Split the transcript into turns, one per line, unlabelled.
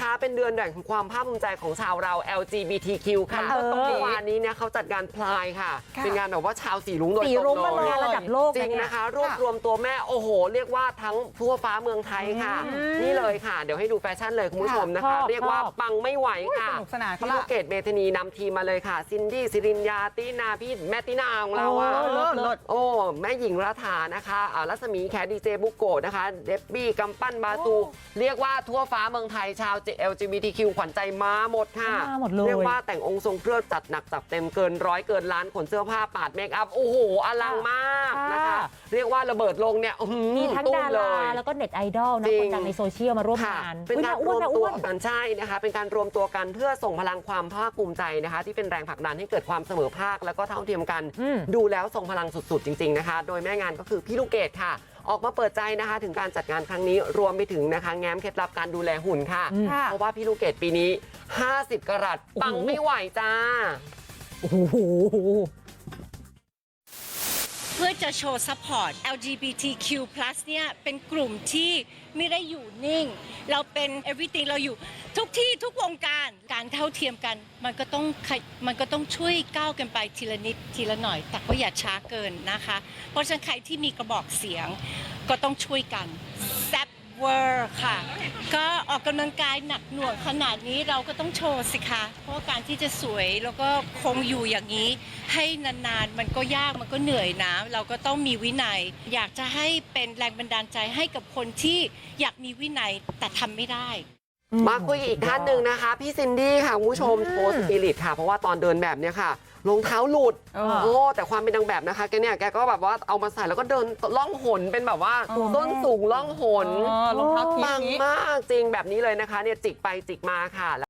คะเป็นเดือนแห่งความภาคภูมิใจของชาวเรา LGBTQ ค่ะ
เออ
เมื่อวานนี้เนี่ยเขาจัดงานพลายค่ะ
ค่ะ
เป็นงานแบบว่าชาวสีรุ้งโดย
สี
ตรง
รุ้งมา
เล
เลย
ย
ระดับโลก
จริง
เลยเย
นะคะ รวบรวมตัวแม่โอ้โห เรียกว่าทั้งทั่วฟ้าเมืองไทยค่ะ นี่เลยค่ะ เดี๋ยวให้ดูแฟชั่นเลยคุณผู้ชมนะคะ
ชอบ
เรียกว่า
ชอบ
ปังไม่ไหวค่ะ
สนุกสนานเขา
พี่
ละ
ลูกเกดเมธานีนำทีมมาเลยค่ะ ซินดี้สิรินยาตีนาพี่แม่ตีนาของเราอะ
โอ้เลิศเลิศ
โอ้ แม่หญิงรัฐานะคะอ่ารัศมีแคดีเจบุโกะนะคะเดบบี้กำปั้นบาซู เรียกว่าทั่วฟ้าเมืองไทยชาว LGBTQ ขวัญใจมาหมดค่ะ
มาหมดเลย
เรียกว่าแต่งองค์ทรงเครื่องจัดหนักจัดเต็มเกินร้อยเกินล้านขนเสื้อผ้าปาดเมคอัพ โอ้โห อลังมากนะคะ
ค่ะ
เรียกว่าระเบิดลงเนี่ยอื้อหือ
มีทั้ง
ตุ้
ดาม
เล
รายแล้วก็เน็ตไอดอลนะ
จริง
คนดังในโซเชียลมาร่วม
ค่ะ
งาน
เป็นการร
อุ๊
วยม
แม่
ตั
อ้
ว
วน
กันใช่นะคะ เป็นการรวมตัวกันเพื่อส่งพลังความภาคภูมิใจนะคะ ที่เป็นแรงผลักดันให้เกิดความเสมอภาคแล้วก็เท่าเทียมกัน
อืม
ดูแล้วทรงพลังสุดๆ จริง ๆนะคะ โดยแม่งานก็คือพี่ลูกเกดค่ะออกมาเปิดใจนะคะถึงการจัดงานครั้งนี้รวมไปถึงนะคะแง้มเคล็ดลับการดูแลหุ่นค่ะ
อืม
เพราะว่าพี่ลูกเกดปีนี้ 50 กรัตปัง
โอ้โห
ไม่ไหวจ้า
โอ้โห
เพื่อ จะโชว์ซัพพอร์ต LGBTQ+ เนี่ยเป็นกลุ่มที่ไม่ได้อยู่นิ่ง เราเป็น everything เราอยู่ทุกที่ทุกวงการการเท่าเทียมกัน มันก็ต้องมันก็ต้องช่วยก้าวกันไปทีละนิดทีละหน่อย แต่ก็อย่าช้าเกินนะคะ เพราะฉะนั้นใครที่มีกระบอกเสียงก็ต้องช่วยกันแซบเวอร์ค่ะ ก็ออกกำลังกายหนักหน่วงขนาดนี้เราก็ต้องโชว์สิคะ เพราะว่าการที่จะสวยแล้วก็คงอยู่อย่างนี้ ให้นานๆ มันก็ยากมันก็เหนื่อยนะ เราก็ต้องมีวินัย อยากจะให้เป็นแรงบันดาลใจให้กับคนที่อยากมีวินัยแต่ทำไม่ได้
มาคุยกับอีกท่านหนึ่งนะคะ พี่ซินดี้ค่ะคุณผู้ชมโชว์สปิริตค่ะ เพราะว่าตอนเดินแบบเนี้ยค่ะรองเท้าหลุด
เออ
โอ้แต่ความเป็นนางแบบนะคะแกเนี่ยแกก็แบบว่าเอามาใส่แล้วก็เดินล่องหนเป็นแบบว่า
อ๋อ
ต้นสูงล่องหน
อ๋อรองเท้าคีบ
ปัง
นี้
มากจริงแบบนี้เลยนะคะเนี่ยจิกไปจิกมาค่ะ